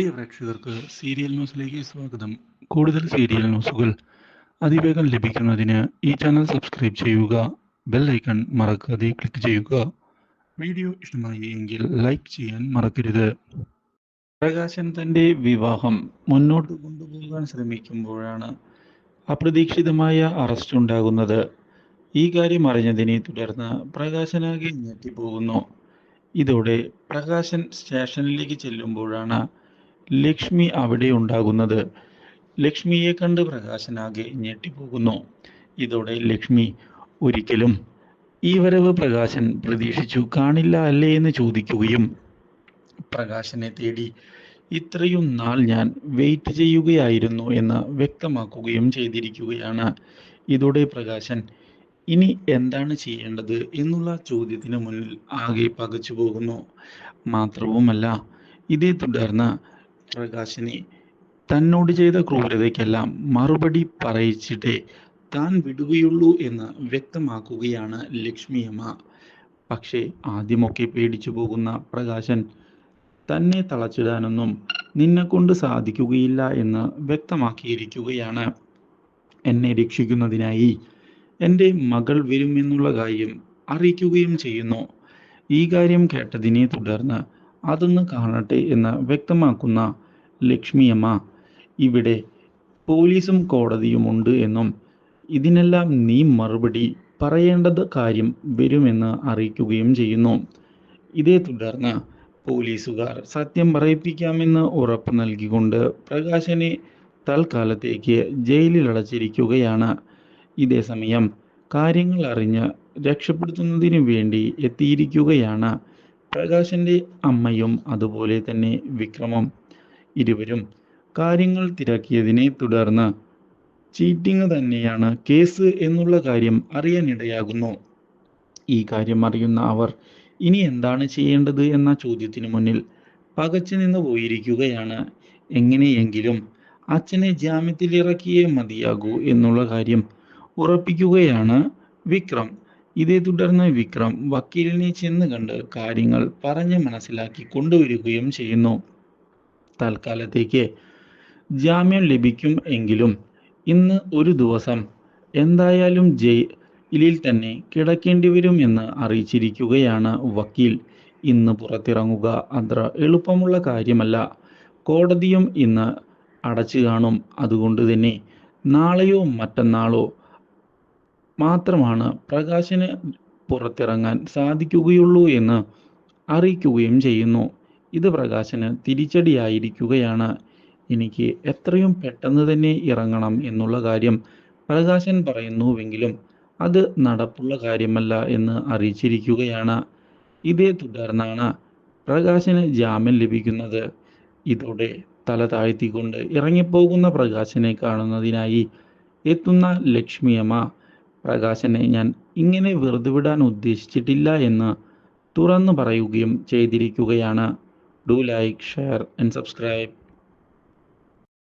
പ്രിയ പ്രേക്ഷകർക്ക് സീരിയൽ ന്യൂസിലേക്ക് സ്വാഗതം. കൂടുതൽ സീരിയൽ ന്യൂസുകൾ അതിവേഗം ലഭിക്കുന്നതിന് ഈ ചാനൽ സബ്സ്ക്രൈബ് ചെയ്യുക ബെൽ ഐക്കൺ മറക്കാതെ ക്ലിക്ക് ചെയ്യുക. വീഡിയോ ഇഷ്ടമായി എങ്കിൽ ലൈക്ക് ചെയ്യാൻ മറക്കരുത്. പ്രകാശൻ തന്റെ വിവാഹം മുന്നോട്ട് കൊണ്ടുപോകാൻ ശ്രമിക്കുമ്പോഴാണ് അപ്രതീക്ഷിതമായ അറസ്റ്റ് ഉണ്ടാകുന്നത്. ഈ കാര്യം അറിഞ്ഞതിനെ തുടർന്ന് പ്രകാശനാകെ ഞെട്ടിപ്പോകുന്നു. ഇതോടെ പ്രകാശൻ സ്റ്റേഷനിലേക്ക് ചെല്ലുമ്പോഴാണ് ലക്ഷ്മി അവിടെ ഉണ്ടാകുന്നത്. ലക്ഷ്മിയെ കണ്ട് പ്രകാശനാകെ ഞെട്ടിപ്പോകുന്നു. ഇതോടെ ലക്ഷ്മി ഒരിക്കലും ഈ വരവ് പ്രകാശൻ പ്രതീക്ഷിച്ചു കാണില്ല അല്ലേ എന്ന് ചോദിക്കുകയും പ്രകാശനെ തേടി ഇത്രയും നാൾ ഞാൻ വെയിറ്റ് ചെയ്യുകയായിരുന്നു എന്ന് വ്യക്തമാക്കുകയും ചെയ്തിരിക്കുകയാണ്. ഇതോടെ പ്രകാശൻ ഇനി എന്താണ് ചെയ്യേണ്ടത്? എന്നുള്ള ചോദ്യത്തിന് മുന്നിൽ ആകെ പകച്ചു പോകുന്നു മാത്രവുമല്ല ഇതേ തുടർന്ന് പ്രകാശിനെ തന്നോട് ചെയ്ത ക്രൂരതയ്ക്കെല്ലാം മറുപടി പറയിച്ചിട്ടേ താൻ വിടുകയുള്ളൂ എന്ന് വ്യക്തമാക്കുകയാണ് ലക്ഷ്മിയമ്മ. പക്ഷേ ആദ്യമൊക്കെ പേടിച്ചു പോകുന്ന പ്രകാശൻ തന്നെ തളച്ചിടാനൊന്നും നിന്നെ കൊണ്ട് സാധിക്കുകയില്ല എന്ന് വ്യക്തമാക്കിയിരിക്കുകയാണ്. എന്നെ രക്ഷിക്കുന്നതിനായി എന്റെ മകൾ വരുമെന്നുള്ള കാര്യം അറിയിക്കുകയും ചെയ്യുന്നു. ഈ കാര്യം കേട്ടതിനെ തുടർന്ന് അതൊന്ന് കാണട്ടെ എന്ന് വ്യക്തമാക്കുന്ന ലക്ഷ്മിയമ്മ ഇവിടെ പോലീസും കോടതിയുമുണ്ട് എന്നും ഇതിനെല്ലാം നീ മറുപടി പറയേണ്ടത് കാര്യം വരുമെന്ന് അറിയിക്കുകയും ചെയ്യുന്നു. ഇതേ തുടർന്ന് പോലീസുകാർ സത്യം പറയിപ്പിക്കാമെന്ന് ഉറപ്പ് നൽകിക്കൊണ്ട് പ്രകാശനെ തൽക്കാലത്തേക്ക് ജയിലിൽ അടച്ചിരിക്കുകയാണ് ഇതേ സമയം കാര്യങ്ങൾ അറിഞ്ഞ് രക്ഷപ്പെടുത്തുന്നതിന് വേണ്ടി എത്തിയിരിക്കുകയാണ് പ്രകാശന്റെ അമ്മയും അതുപോലെ തന്നെ വിക്രമും ഇരുവരും കാര്യങ്ങൾ തിരക്കിയതിനെ തുടർന്ന് ചീറ്റിംഗ് തന്നെയാണ് കേസ് എന്നുള്ള കാര്യം അറിയാനിടയാകുന്നു. ഈ കാര്യം അറിയുന്ന അവർ ഇനി എന്താണ് ചെയ്യേണ്ടത് എന്ന ചോദ്യത്തിന് മുന്നിൽ പകച്ചു നിന്ന് പോയിരിക്കുകയാണ്. എങ്ങനെയെങ്കിലും അച്ഛനെ ജാമ്യത്തിൽ ഇറക്കിയേ മതിയാകൂ എന്നുള്ള കാര്യം ഉറപ്പിക്കുകയാണ് വിക്രം. ഇതേ തുടർന്ന് വിക്രം വക്കീലിനെ ചെന്ന് കണ്ട് കാര്യങ്ങൾ പറഞ്ഞ് മനസ്സിലാക്കി കൊണ്ടുവരികയും ചെയ്യുന്നു. തൽക്കാലത്തേക്ക് ജാമ്യം ലഭിക്കും എങ്കിലും ഇന്ന് ഒരു ദിവസം എന്തായാലും ജയിലിൽ തന്നെ കിടക്കേണ്ടി വരും എന്ന് അറിയിച്ചിരിക്കുകയാണ് വക്കീൽ. ഇന്ന് പുറത്തിറങ്ങുക അത്ര എളുപ്പമുള്ള കാര്യമല്ല. കോടതിയും ഇന്ന് അടച്ചു കാണും. അതുകൊണ്ട് തന്നെ നാളെയോ മറ്റന്നാളോ മാത്രമാണ് പ്രകാശന് പുറത്തിറങ്ങാൻ സാധിക്കുകയുള്ളൂ എന്ന് അറിയിക്കുകയും ചെയ്യുന്നു. ഇത് പ്രകാശന് തിരിച്ചടിയായിരിക്കുകയാണ്. എനിക്ക് എത്രയും പെട്ടെന്ന് തന്നെ ഇറങ്ങണം എന്നുള്ള കാര്യം പ്രകാശൻ പറയുന്നുവെങ്കിലും അത് നടപ്പുള്ള കാര്യമല്ല എന്ന് അറിയിച്ചിരിക്കുകയാണ്. ഇതേ തുടർന്നാണ് പ്രകാശന് ജാമ്യം ലഭിക്കുന്നത്. ഇതോടെ തല താഴ്ത്തിക്കൊണ്ട് ഇറങ്ങിപ്പോകുന്ന പ്രകാശനെ കാണുന്നതിനായി എത്തുന്ന ലക്ഷ്മിയമ്മ പ്രകാശനെ ഞാൻ ഇങ്ങനെ വെറുതെ വിടാൻ ഉദ്ദേശിച്ചിട്ടില്ല എന്ന് തുറന്നു പറയുകയും ചെയ്തിരിക്കുകയാണ്. Do like share and subscribe